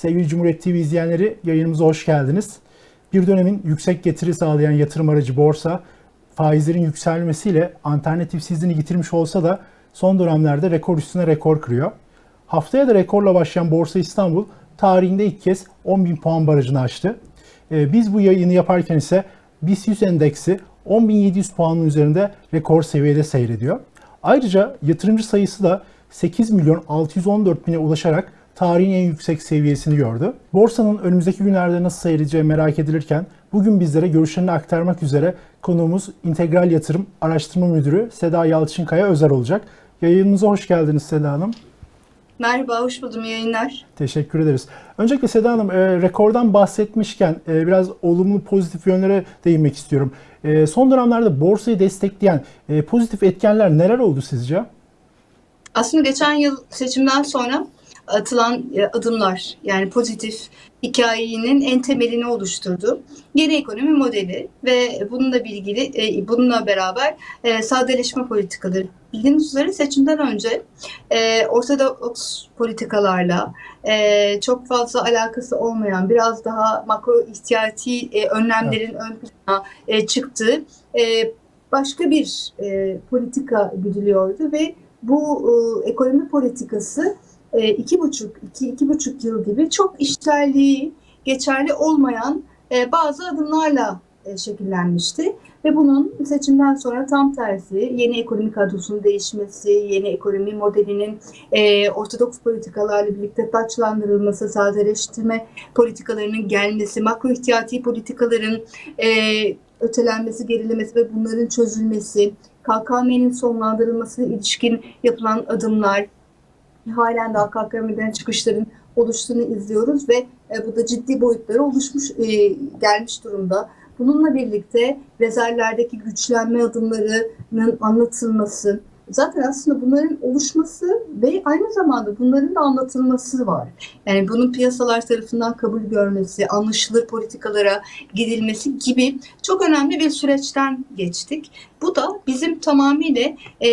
Sevgili Cumhuriyet TV izleyenleri yayınımıza hoş geldiniz. Bir dönemin yüksek getiri sağlayan yatırım aracı borsa, faizlerin yükselmesiyle alternatifsizliğini yitirmiş olsa da son dönemlerde rekor üstüne rekor kırıyor. Haftaya da rekorla başlayan Borsa İstanbul tarihinde ilk kez 10.000 puan barajını aştı. Ee, Biz bu yayını yaparken ise BIST 100 endeksi 10.700 puanın üzerinde rekor seviyede seyrediyor. Ayrıca yatırımcı sayısı da 8 milyon 614 bine ulaşarak tarihin en yüksek seviyesini gördü. Borsanın önümüzdeki günlerde nasıl seyredeceği merak edilirken bugün bizlere görüşlerini aktarmak üzere konuğumuz İntegral Yatırım Araştırma Müdürü Seda Yalçınkaya Özer olacak. Yayınımıza hoş geldiniz Seda Hanım. Merhaba, hoş buldum yayınlar. Teşekkür ederiz. Öncelikle Seda Hanım, e, rekordan bahsetmişken e, biraz olumlu pozitif yönlere değinmek istiyorum. E, son dönemlerde borsayı destekleyen e, pozitif etkenler neler oldu sizce? Aslında geçen yıl seçimden sonra atılan e, adımlar yani pozitif hikayenin en temelini oluşturdu. Yeni ekonomi modeli ve bununla ilgili e, bununla beraber e, sadeleşme politikaları. Bildiğiniz üzere seçimden önce e, ortodoks politikalarla çok fazla alakası olmayan biraz daha makro ihtiyati önlemlerin ön plana çıktığı başka bir politika güdülüyordu ve bu ekonomi politikası iki buçuk, iki, iki buçuk yıl gibi çok işlerliği geçerli olmayan e, bazı adımlarla e, şekillenmişti. Ve bunun seçimden sonra tam tersi yeni ekonomi kadrosunun değişmesi, yeni ekonomi modelinin e, ortodoks politikalarla birlikte taçlandırılması, sadeleştirme politikalarının gelmesi, makro ihtiyati politikaların e, ötelenmesi, gerilemesi ve bunların çözülmesi, KKM'nin sonlandırılmasına ilişkin yapılan adımlar, halen daha KKM'den çıkışların oluştuğunu izliyoruz ve e, bu da ciddi boyutlara oluşmuş e, gelmiş durumda. Bununla birlikte rezervlerdeki güçlenme adımlarının anlatılması, zaten aslında bunların oluşması ve aynı zamanda bunların da anlatılması var. Yani bunun piyasalar tarafından kabul görmesi, anlaşılır politikalara gidilmesi gibi çok önemli bir süreçten geçtik. Bu da bizim tamamıyla e,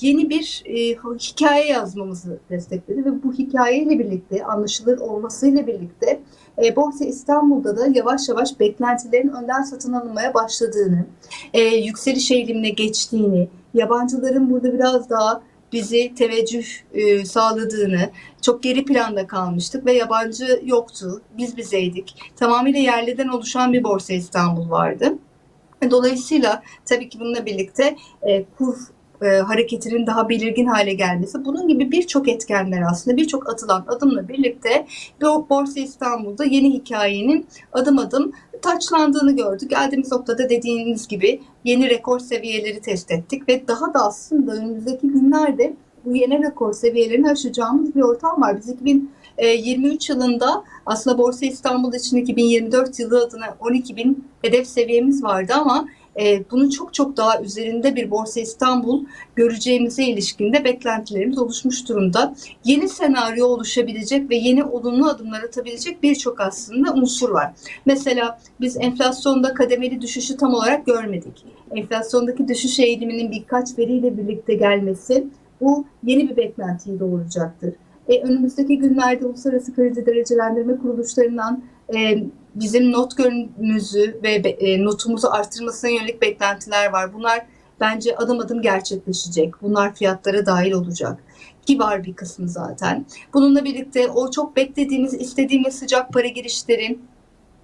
yeni bir e, hikaye yazmamızı destekledi ve bu hikayeyle birlikte, anlaşılır olmasıyla birlikte e, Borsa İstanbul'da da yavaş yavaş beklentilerin önden satın alınmaya başladığını, e, yükseliş eğilimine geçtiğini, yabancıların burada biraz daha bizi teveccüh e, sağladığını, çok geri planda kalmıştık ve yabancı yoktu, biz bizeydik. Tamamıyla yerliden oluşan bir Borsa İstanbul vardı. Dolayısıyla tabii ki bununla birlikte e, kur e, hareketinin daha belirgin hale gelmesi, bunun gibi birçok etkenler aslında birçok atılan adımla birlikte Borsa İstanbul'da yeni hikayenin adım adım taçlandığını gördük. Geldiğimiz noktada dediğiniz gibi yeni rekor seviyeleri test ettik ve daha da aslında önümüzdeki günlerde bu yeni rekor seviyelerini aşacağımız bir ortam var. Biz 2023 yılında aslında Borsa İstanbul için 2024 yılı adına 12 bin hedef seviyemiz vardı ama e, bunun çok çok daha üzerinde bir Borsa İstanbul göreceğimize ilişkin de beklentilerimiz oluşmuş durumda. Yeni senaryo oluşabilecek ve yeni olumlu adımlar atabilecek birçok aslında unsur var. Mesela biz enflasyonda kademeli düşüşü tam olarak görmedik. Enflasyondaki düşüş eğiliminin birkaç veriyle birlikte gelmesi bu yeni bir beklentiyi doğuracaktır. E, önümüzdeki günlerde uluslararası kredi derecelendirme kuruluşlarından e, bizim not gölümüzü ve e, notumuzu artırmasına yönelik beklentiler var. Bunlar bence adım adım gerçekleşecek. Bunlar fiyatlara dahil olacak. Ki var bir kısmı zaten. Bununla birlikte o çok beklediğimiz, istediğimiz sıcak para girişleri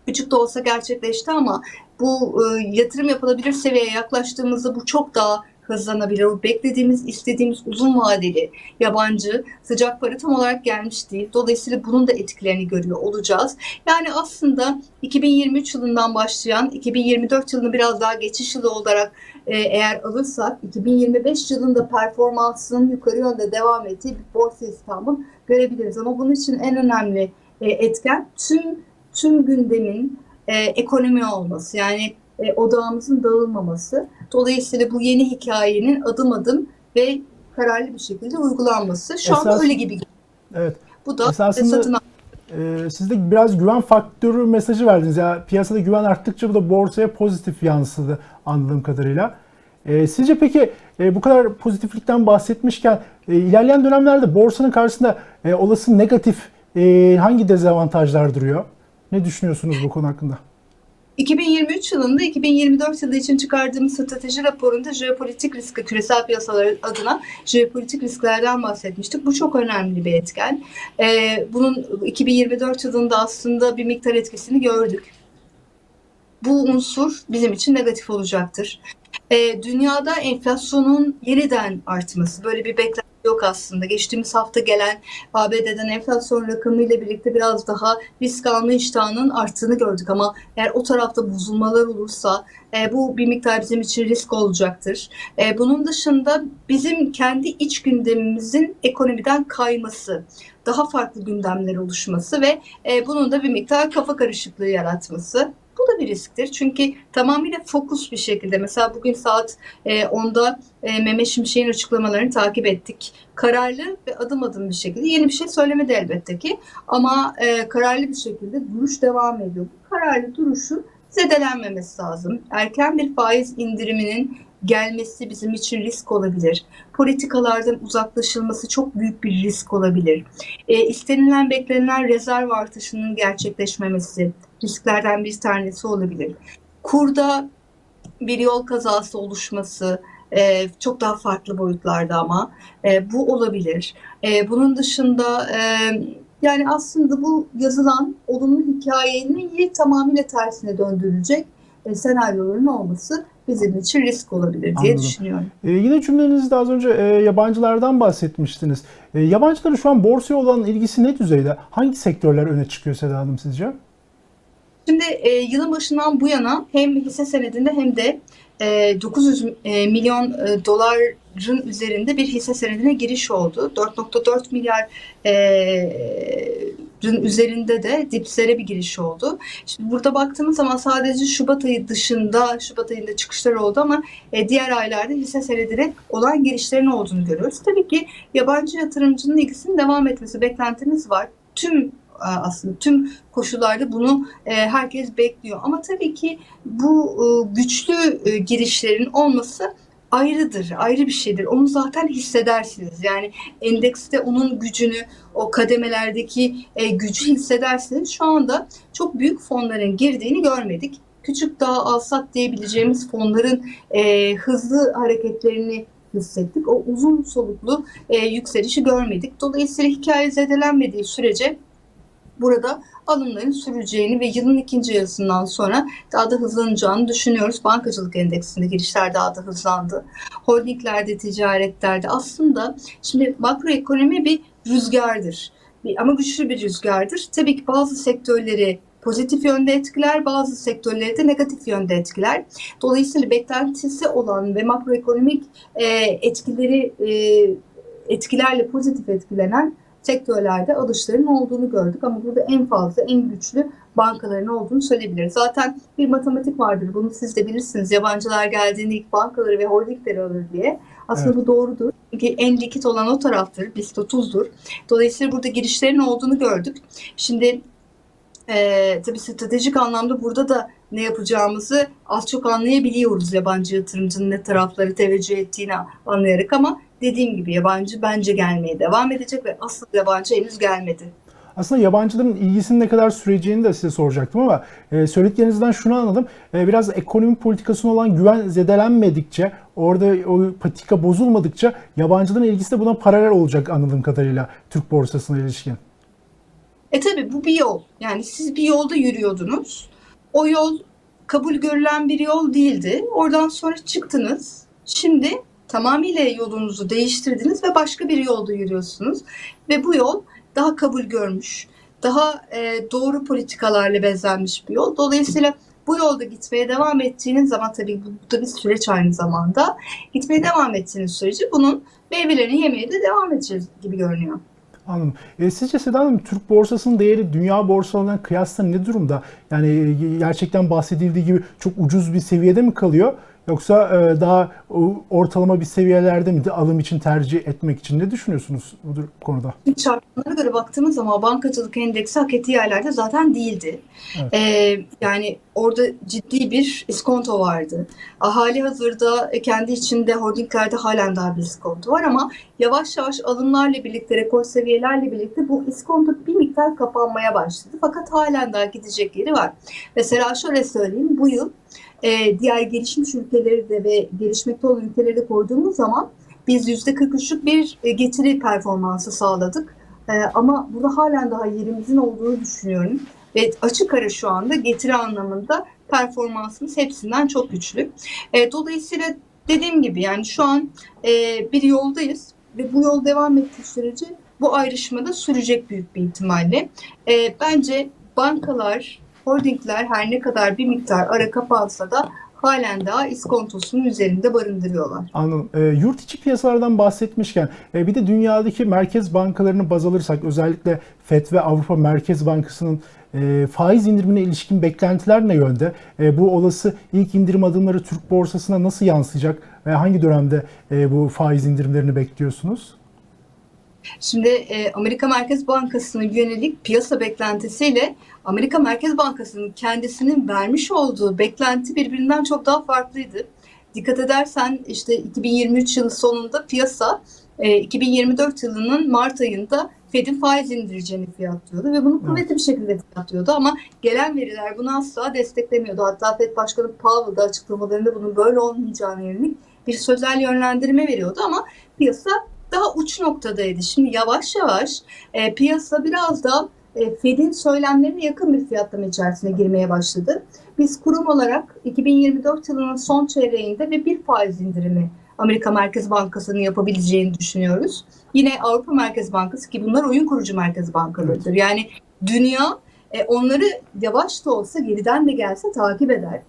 küçük de olsa gerçekleşti ama bu e, yatırım yapılabilir seviyeye yaklaştığımızda bu çok daha hızlanabilir. O beklediğimiz, istediğimiz uzun vadeli yabancı sıcak para tam olarak gelmiş değil. Dolayısıyla bunun da etkilerini görüyor olacağız. Yani aslında 2023 yılından başlayan 2024 yılını biraz daha geçiş yılı olarak e, eğer alırsak 2025 yılında performansının yukarı yönde devam ettiği bir Borsa İstanbul görebiliriz. Ama bunun için en önemli e, etken tüm tüm gündemin e, ekonomi olması. Yani e, odağımızın dağılmaması. Dolayısıyla bu yeni hikayenin adım adım ve kararlı bir şekilde uygulanması. Şu anda Esas- öyle gibi. Evet. Bu da Esasında- satın Ee, siz de biraz güven faktörü mesajı verdiniz. Ya piyasada güven arttıkça bu da borsaya pozitif yansıdı anladığım kadarıyla. Ee, sizce peki e, bu kadar pozitiflikten bahsetmişken e, ilerleyen dönemlerde borsanın karşısında e, olası negatif e, hangi dezavantajlar duruyor? Ne düşünüyorsunuz bu konu hakkında? 2023 yılında 2024 yılı için çıkardığımız strateji raporunda jeopolitik riski, küresel piyasalar adına jeopolitik risklerden bahsetmiştik. Bu çok önemli bir etken. Ee, bunun 2024 yılında aslında bir miktar etkisini gördük. Bu unsur bizim için negatif olacaktır. Ee, dünyada enflasyonun yeniden artması, böyle bir beklenti yok aslında. Geçtiğimiz hafta gelen ABD'den enflasyon rakamıyla birlikte biraz daha risk alma iştahının arttığını gördük ama eğer o tarafta bozulmalar olursa e, bu bir miktar bizim için risk olacaktır. E, bunun dışında bizim kendi iç gündemimizin ekonomiden kayması, daha farklı gündemler oluşması ve e, bunun da bir miktar kafa karışıklığı yaratması. Da bir risktir. Çünkü tamamıyla fokus bir şekilde mesela bugün saat e, 10'da e, Mehmet Şimşek'in açıklamalarını takip ettik. Kararlı ve adım adım bir şekilde yeni bir şey söylemedi elbette ki ama e, kararlı bir şekilde duruş devam ediyor. Bu kararlı duruşun zedelenmemesi lazım. Erken bir faiz indiriminin gelmesi bizim için risk olabilir. Politikalardan uzaklaşılması çok büyük bir risk olabilir. E, istenilen beklenilen rezerv artışının gerçekleşmemesi risklerden bir tanesi olabilir. Kurda bir yol kazası oluşması e, çok daha farklı boyutlarda ama e, bu olabilir. E, bunun dışında e, yani aslında bu yazılan olumlu hikayenin tamamıyla tersine döndürülecek e, senaryoların olması bizim için risk olabilir diye Anladım. düşünüyorum. E, yine cümlenizde az önce e, yabancılardan bahsetmiştiniz. E, yabancıların şu an borsaya olan ilgisi ne düzeyde? Hangi sektörler öne çıkıyor Seda Hanım sizce? Şimdi e, yılın başından bu yana hem hisse senedinde hem de e, 900 e, milyon e, doların üzerinde bir hisse senedine giriş oldu. 4.4 milyar e, üzerinde de dipslere bir giriş oldu. Şimdi burada baktığımız zaman sadece Şubat ayı dışında Şubat ayında çıkışlar oldu ama e, diğer aylarda hisse senedine olan girişlerin olduğunu görüyoruz. Tabii ki yabancı yatırımcının ilgisinin devam etmesi beklentimiz var. Tüm aslında tüm koşullarda bunu e, herkes bekliyor. Ama tabii ki bu e, güçlü e, girişlerin olması ayrıdır, ayrı bir şeydir. Onu zaten hissedersiniz. Yani endekste onun gücünü, o kademelerdeki e, gücü hissedersiniz. Şu anda çok büyük fonların girdiğini görmedik. Küçük daha alsat diyebileceğimiz fonların e, hızlı hareketlerini hissettik. O uzun soluklu e, yükselişi görmedik. Dolayısıyla hikaye zedelenmediği sürece burada alımların süreceğini ve yılın ikinci yarısından sonra daha da hızlanacağını düşünüyoruz. Bankacılık endeksinde girişler daha da hızlandı. Holdinglerde, ticaretlerde aslında şimdi makroekonomi bir rüzgardır. Bir, ama güçlü bir rüzgardır. Tabii ki bazı sektörleri pozitif yönde etkiler, bazı sektörleri de negatif yönde etkiler. Dolayısıyla beklentisi olan ve makroekonomik e, etkileri e, etkilerle pozitif etkilenen sektörlerde alışların olduğunu gördük ama burada en fazla en güçlü bankaların olduğunu söyleyebiliriz. Zaten bir matematik vardır. Bunu siz de bilirsiniz. Yabancılar geldiğinde ilk bankaları ve holdingleri alır diye. Aslında Evet. bu doğrudur. Çünkü en likit olan o taraftır. BIST 30'dur. Dolayısıyla burada girişlerin olduğunu gördük. Şimdi e, tabii stratejik anlamda burada da ne yapacağımızı az çok anlayabiliyoruz yabancı yatırımcının ne tarafları teveccüh ettiğini anlayarak ama dediğim gibi yabancı bence gelmeye devam edecek ve asıl yabancı henüz gelmedi. Aslında yabancıların ilgisinin ne kadar süreceğini de size soracaktım ama e, söylediklerinizden şunu anladım. E, biraz ekonomi politikasına olan güven zedelenmedikçe, orada o patika bozulmadıkça yabancıların ilgisi de buna paralel olacak anladığım kadarıyla Türk borsasına ilişkin. E tabi bu bir yol. Yani siz bir yolda yürüyordunuz. O yol kabul görülen bir yol değildi. Oradan sonra çıktınız. Şimdi tamamıyla yolunuzu değiştirdiniz ve başka bir yolda yürüyorsunuz. Ve bu yol daha kabul görmüş, daha e, doğru politikalarla bezenmiş bir yol. Dolayısıyla bu yolda gitmeye devam ettiğiniz zaman tabii bu, da bir süreç aynı zamanda. Gitmeye devam ettiğiniz sürece bunun meyvelerini yemeye de devam edeceğiz gibi görünüyor. Anladım. E, sizce Seda Hanım Türk borsasının değeri dünya borsalarına kıyasla ne durumda? Yani e, gerçekten bahsedildiği gibi çok ucuz bir seviyede mi kalıyor? Yoksa e, daha ortalama bir seviyelerde miydi alım için tercih etmek için ne düşünüyorsunuz bu konuda? Çarpanlara göre baktığımız zaman bankacılık endeksi hak ettiği yerlerde zaten değildi. Evet. Ee, yani orada ciddi bir iskonto vardı. Hali hazırda e, kendi içinde holdinglerde halen daha bir iskonto var ama yavaş yavaş alımlarla birlikte, rekor seviyelerle birlikte bu iskonto bir miktar kapanmaya başladı. Fakat halen daha gidecek yeri var. Mesela şöyle söyleyeyim, bu yıl e, diğer gelişmiş ülkeleri de ve gelişmekte olan ülkeleri de koyduğumuz zaman biz %43'lük bir e, getiri performansı sağladık. E, ama burada halen daha yerimizin olduğunu düşünüyorum. Ve açık ara şu anda getiri anlamında performansımız hepsinden çok güçlü. E, dolayısıyla dediğim gibi yani şu an e, bir yoldayız ve bu yol devam ettiği sürece bu ayrışma da sürecek büyük bir ihtimalle. E, bence bankalar, holdingler her ne kadar bir miktar ara kapansa da halen daha iskontosunun üzerinde barındırıyorlar. Anladım. E, yurt içi piyasalardan bahsetmişken e, bir de dünyadaki merkez bankalarını baz alırsak özellikle FED ve Avrupa Merkez Bankası'nın e, faiz indirimine ilişkin beklentiler ne yönde? E, bu olası ilk indirim adımları Türk borsasına nasıl yansıyacak ve hangi dönemde e, bu faiz indirimlerini bekliyorsunuz? Şimdi e, Amerika Merkez Bankası'na yönelik piyasa beklentisiyle Amerika Merkez Bankası'nın kendisinin vermiş olduğu beklenti birbirinden çok daha farklıydı. Dikkat edersen işte 2023 yılı sonunda piyasa e, 2024 yılının Mart ayında Fed'in faiz indireceğini fiyatlıyordu ve bunu kuvvetli bir şekilde fiyatlıyordu ama gelen veriler bunu asla desteklemiyordu. Hatta Fed Başkanı Powell da açıklamalarında bunun böyle olmayacağını yönelik bir sözel yönlendirme veriyordu ama piyasa daha uç noktadaydı. Şimdi yavaş yavaş e, piyasa biraz da e, Fed'in söylemlerine yakın bir fiyatlama içerisine girmeye başladı. Biz kurum olarak 2024 yılının son çeyreğinde ve bir faiz indirimi Amerika Merkez Bankası'nın yapabileceğini düşünüyoruz. Yine Avrupa Merkez Bankası ki bunlar oyun kurucu merkez bankalarıdır. Yani dünya e, onları yavaş da olsa geriden de gelse takip eder.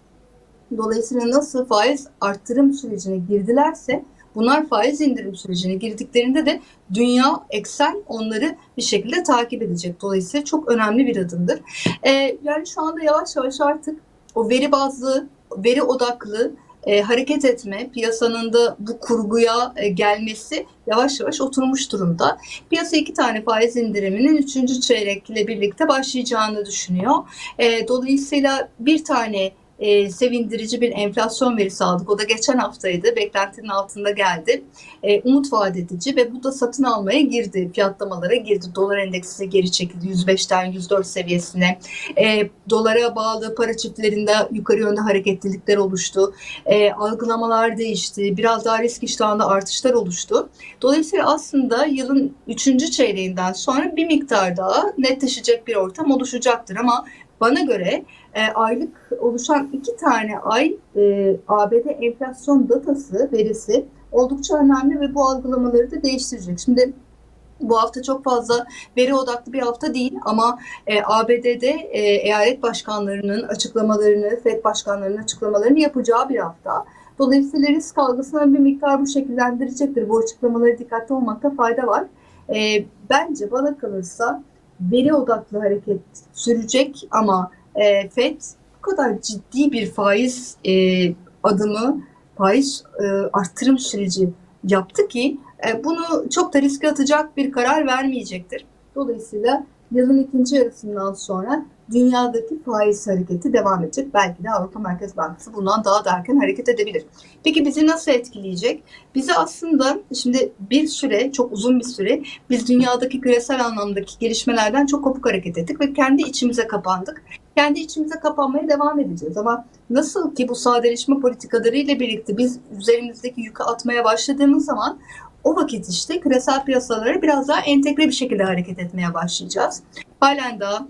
Dolayısıyla nasıl faiz arttırım sürecine girdilerse bunlar faiz indirim sürecine girdiklerinde de dünya eksen onları bir şekilde takip edecek. Dolayısıyla çok önemli bir adımdır. Ee, yani şu anda yavaş yavaş artık o veri bazlı, veri odaklı e, hareket etme, piyasanın da bu kurguya e, gelmesi yavaş yavaş oturmuş durumda. Piyasa iki tane faiz indiriminin üçüncü çeyrekle birlikte başlayacağını düşünüyor. E, dolayısıyla bir tane e, sevindirici bir enflasyon verisi aldık. O da geçen haftaydı. Beklentinin altında geldi. E, umut vaat edici ve bu da satın almaya girdi. Fiyatlamalara girdi. Dolar endeksi de geri çekildi 105'ten 104 seviyesine. E, dolara bağlı para çiftlerinde yukarı yönde hareketlilikler oluştu. E, algılamalar değişti. Biraz daha risk iştahında artışlar oluştu. Dolayısıyla aslında yılın 3. çeyreğinden sonra bir miktar daha netleşecek bir ortam oluşacaktır ama bana göre e, aylık oluşan iki tane ay e, ABD enflasyon datası verisi oldukça önemli ve bu algılamaları da değiştirecek. Şimdi bu hafta çok fazla veri odaklı bir hafta değil ama e, ABD'de e, eyalet başkanlarının açıklamalarını, FED başkanlarının açıklamalarını yapacağı bir hafta. Dolayısıyla risk algısına bir miktar bu şekillendirecektir. Bu açıklamaları dikkatli olmakta fayda var. E, bence bana kalırsa veri odaklı hareket sürecek ama e, FED bu kadar ciddi bir faiz e, adımı, faiz e, arttırım süreci yaptı ki e, bunu çok da riske atacak bir karar vermeyecektir. Dolayısıyla yılın ikinci yarısından sonra dünyadaki faiz hareketi devam edecek. Belki de Avrupa Merkez Bankası bundan daha da erken hareket edebilir. Peki bizi nasıl etkileyecek? Bizi aslında şimdi bir süre, çok uzun bir süre biz dünyadaki küresel anlamdaki gelişmelerden çok kopuk hareket ettik ve kendi içimize kapandık. Kendi içimize kapanmaya devam edeceğiz ama nasıl ki bu sadeleşme politikaları ile birlikte biz üzerimizdeki yükü atmaya başladığımız zaman o vakit işte küresel piyasalara biraz daha entegre bir şekilde hareket etmeye başlayacağız. Halen daha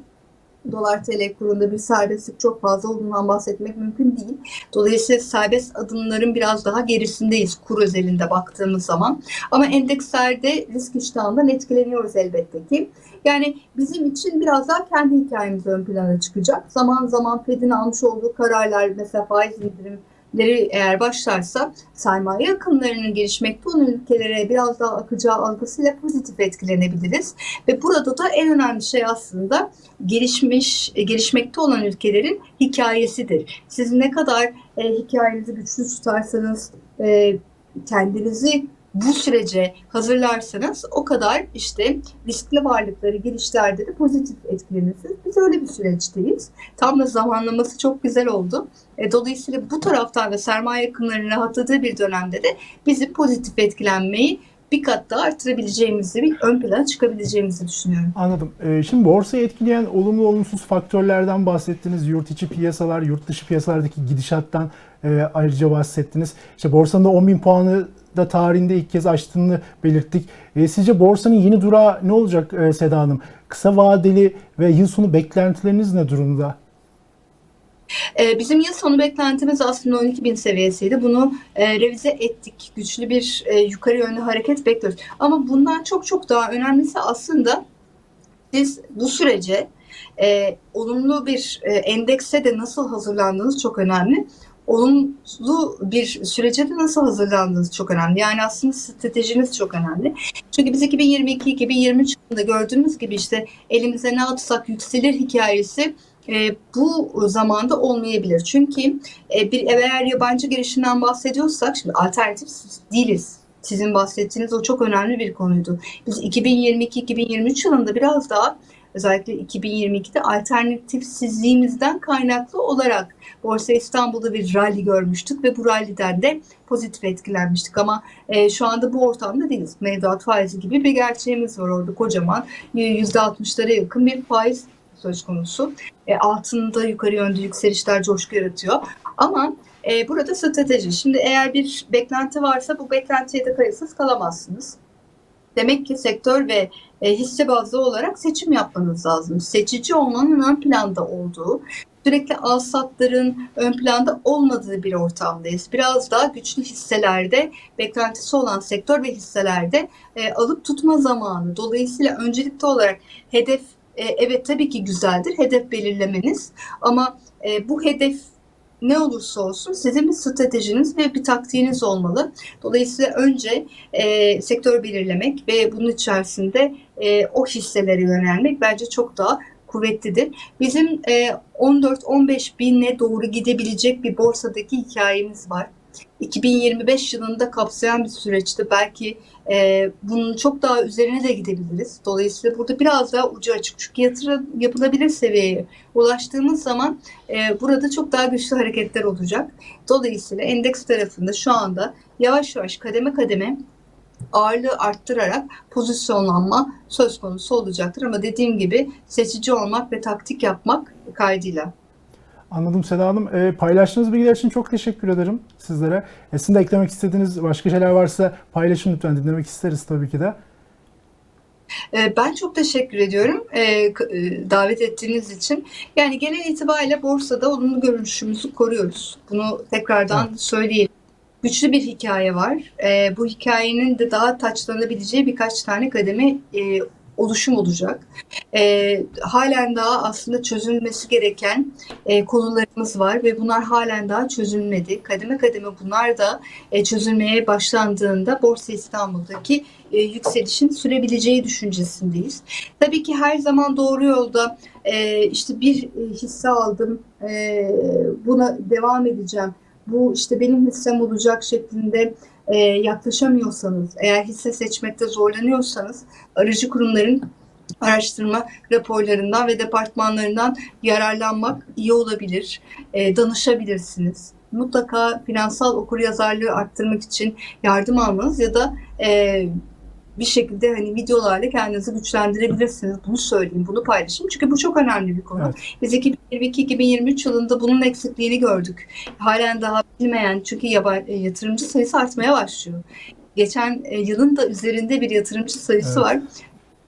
dolar TL kurunda bir serbestlik çok fazla olduğundan bahsetmek mümkün değil. Dolayısıyla serbest adımların biraz daha gerisindeyiz kur özelinde baktığımız zaman. Ama endekslerde risk iştahından etkileniyoruz elbette ki. Yani bizim için biraz daha kendi hikayemiz ön plana çıkacak. Zaman zaman Fed'in almış olduğu kararlar mesela faiz indirim leri eğer başlarsa sermaye akımlarının gelişmekte olan ülkelere biraz daha akacağı algısıyla pozitif etkilenebiliriz. Ve burada da en önemli şey aslında gelişmiş, e, gelişmekte olan ülkelerin hikayesidir. Siz ne kadar e, hikayenizi güçlü tutarsanız, e, kendinizi bu sürece hazırlarsanız o kadar işte riskli varlıkları geliştirde de pozitif etkilenirsiniz. Biz öyle bir süreçteyiz. Tam da zamanlaması çok güzel oldu. E, dolayısıyla bu taraftan da sermaye akımlarının rahatladığı bir dönemde de bizim pozitif etkilenmeyi bir kat daha artırabileceğimizi, bir ön plana çıkabileceğimizi düşünüyorum. Anladım. Ee, Şimdi borsayı etkileyen olumlu olumsuz faktörlerden bahsettiniz. Yurt içi piyasalar, yurt dışı piyasalardaki gidişattan e, ayrıca bahsettiniz. İşte borsanın da 10 bin puanı da tarihinde ilk kez açtığını belirttik. E, sizce borsanın yeni durağı ne olacak e, Seda Hanım? Kısa vadeli ve yıl sonu beklentileriniz ne durumda? Ee, Bizim yıl sonu beklentimiz aslında 12 bin seviyesiydi. Bunu e, revize ettik. Güçlü bir e, yukarı yönlü hareket bekliyoruz. Ama bundan çok çok daha önemlisi aslında siz bu sürece e, olumlu bir e, endekse de nasıl hazırlandığınız çok önemli. Olumlu bir sürece de nasıl hazırlandığınız çok önemli. Yani aslında stratejiniz çok önemli. Çünkü biz 2022-2023 yılında gördüğümüz gibi işte elimize ne atsak yükselir hikayesi e, bu zamanda olmayabilir. Çünkü e, bir eğer yabancı girişinden bahsediyorsak şimdi alternatif değiliz. Sizin bahsettiğiniz o çok önemli bir konuydu. Biz 2022-2023 yılında biraz daha özellikle 2022'de alternatifsizliğimizden kaynaklı olarak Borsa İstanbul'da bir rally görmüştük ve bu rally'den de pozitif etkilenmiştik ama e, şu anda bu ortamda değiliz. Mevduat faizi gibi bir gerçeğimiz var orada kocaman %60'lara yakın bir faiz söz konusu. E, altında yukarı yönlü yükselişler coşku yaratıyor. Ama e, burada strateji. Şimdi eğer bir beklenti varsa bu beklentiye de kayıtsız kalamazsınız. Demek ki sektör ve e, hisse bazlı olarak seçim yapmanız lazım. Seçici olmanın ön planda olduğu, sürekli al satların ön planda olmadığı bir ortamdayız. Biraz daha güçlü hisselerde, beklentisi olan sektör ve hisselerde e, alıp tutma zamanı. Dolayısıyla öncelikli olarak hedef e, evet tabii ki güzeldir hedef belirlemeniz ama e, bu hedef ne olursa olsun sizin bir stratejiniz ve bir taktiğiniz olmalı. Dolayısıyla önce e, sektör belirlemek ve bunun içerisinde e, o hisselere yönelmek bence çok daha kuvvetlidir. Bizim e, 14-15 binle doğru gidebilecek bir borsadaki hikayemiz var. 2025 yılında kapsayan bir süreçte belki e, bunun çok daha üzerine de gidebiliriz. Dolayısıyla burada biraz daha ucu açık. Çünkü yatırım yapılabilir seviyeye ulaştığımız zaman e, burada çok daha güçlü hareketler olacak. Dolayısıyla endeks tarafında şu anda yavaş yavaş kademe kademe ağırlığı arttırarak pozisyonlanma söz konusu olacaktır. Ama dediğim gibi seçici olmak ve taktik yapmak kaydıyla. Anladım Seda Hanım. E, paylaştığınız bilgiler için çok teşekkür ederim sizlere. E, sizin de eklemek istediğiniz başka şeyler varsa paylaşın lütfen. Dinlemek isteriz tabii ki de. Ee, Ben çok teşekkür ediyorum e, k- e, davet ettiğiniz için. Yani genel itibariyle borsada olumlu görünüşümüzü koruyoruz. Bunu tekrardan söyleyelim. Güçlü bir hikaye var. Ee, Bu hikayenin de daha taçlanabileceği birkaç tane kademe oluşum olacak. Ee, Halen daha aslında çözülmesi gereken e, konularımız var ve bunlar halen daha çözülmedi. Kademe kademe bunlar da e, çözülmeye başlandığında Borsa İstanbul'daki e, yükselişin sürebileceği düşüncesindeyiz. Tabii ki her zaman doğru yolda e, işte bir e, hisse aldım, e, buna devam edeceğim, bu işte benim hissem olacak şeklinde e, yaklaşamıyorsanız, eğer hisse seçmekte zorlanıyorsanız aracı kurumların araştırma raporlarından ve departmanlarından yararlanmak iyi olabilir. E, danışabilirsiniz. Mutlaka finansal okuryazarlığı arttırmak için yardım almanız ya da e, bir şekilde hani videolarla kendinizi güçlendirebilirsiniz. Bunu söyleyeyim, bunu paylaşayım. Çünkü bu çok önemli bir konu. Evet. Biz 2022-2023 yılında bunun eksikliğini gördük. Halen daha bilmeyen çünkü yabancı yatırımcı sayısı artmaya başlıyor. Geçen e, yılın da üzerinde bir yatırımcı sayısı Evet. var.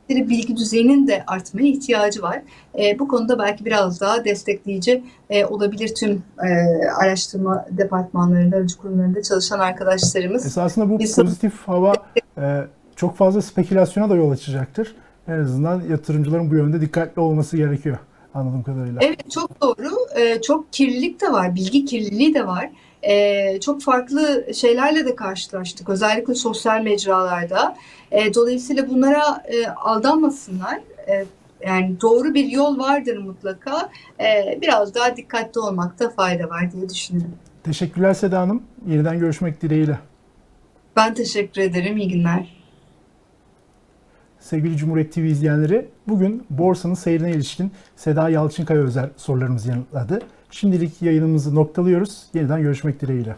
Bir bilgi düzeyinin de artmaya ihtiyacı var. E, bu konuda belki biraz daha destekleyici e, olabilir tüm e, araştırma departmanlarında, aracı kurumlarında çalışan arkadaşlarımız. Esasında bu Biz- pozitif hava e, çok fazla spekülasyona da yol açacaktır. En azından yatırımcıların bu yönde dikkatli olması gerekiyor anladığım kadarıyla. Evet çok doğru. e, çok kirlilik de var, bilgi kirliliği de var. E, çok farklı şeylerle de karşılaştık, özellikle sosyal mecralarda. E, dolayısıyla bunlara e, aldanmasınlar. Yani doğru bir yol vardır mutlaka. Biraz daha dikkatli olmakta fayda var diye düşünüyorum. Teşekkürler Seda Hanım. Yeniden görüşmek dileğiyle. Ben teşekkür ederim. İyi günler. Sevgili Cumhuriyet TV izleyenleri, bugün borsanın seyrine ilişkin Seda Yalçınkaya özel sorularımızı yanıtladı. Şimdilik yayınımızı noktalıyoruz. Yeniden görüşmek dileğiyle.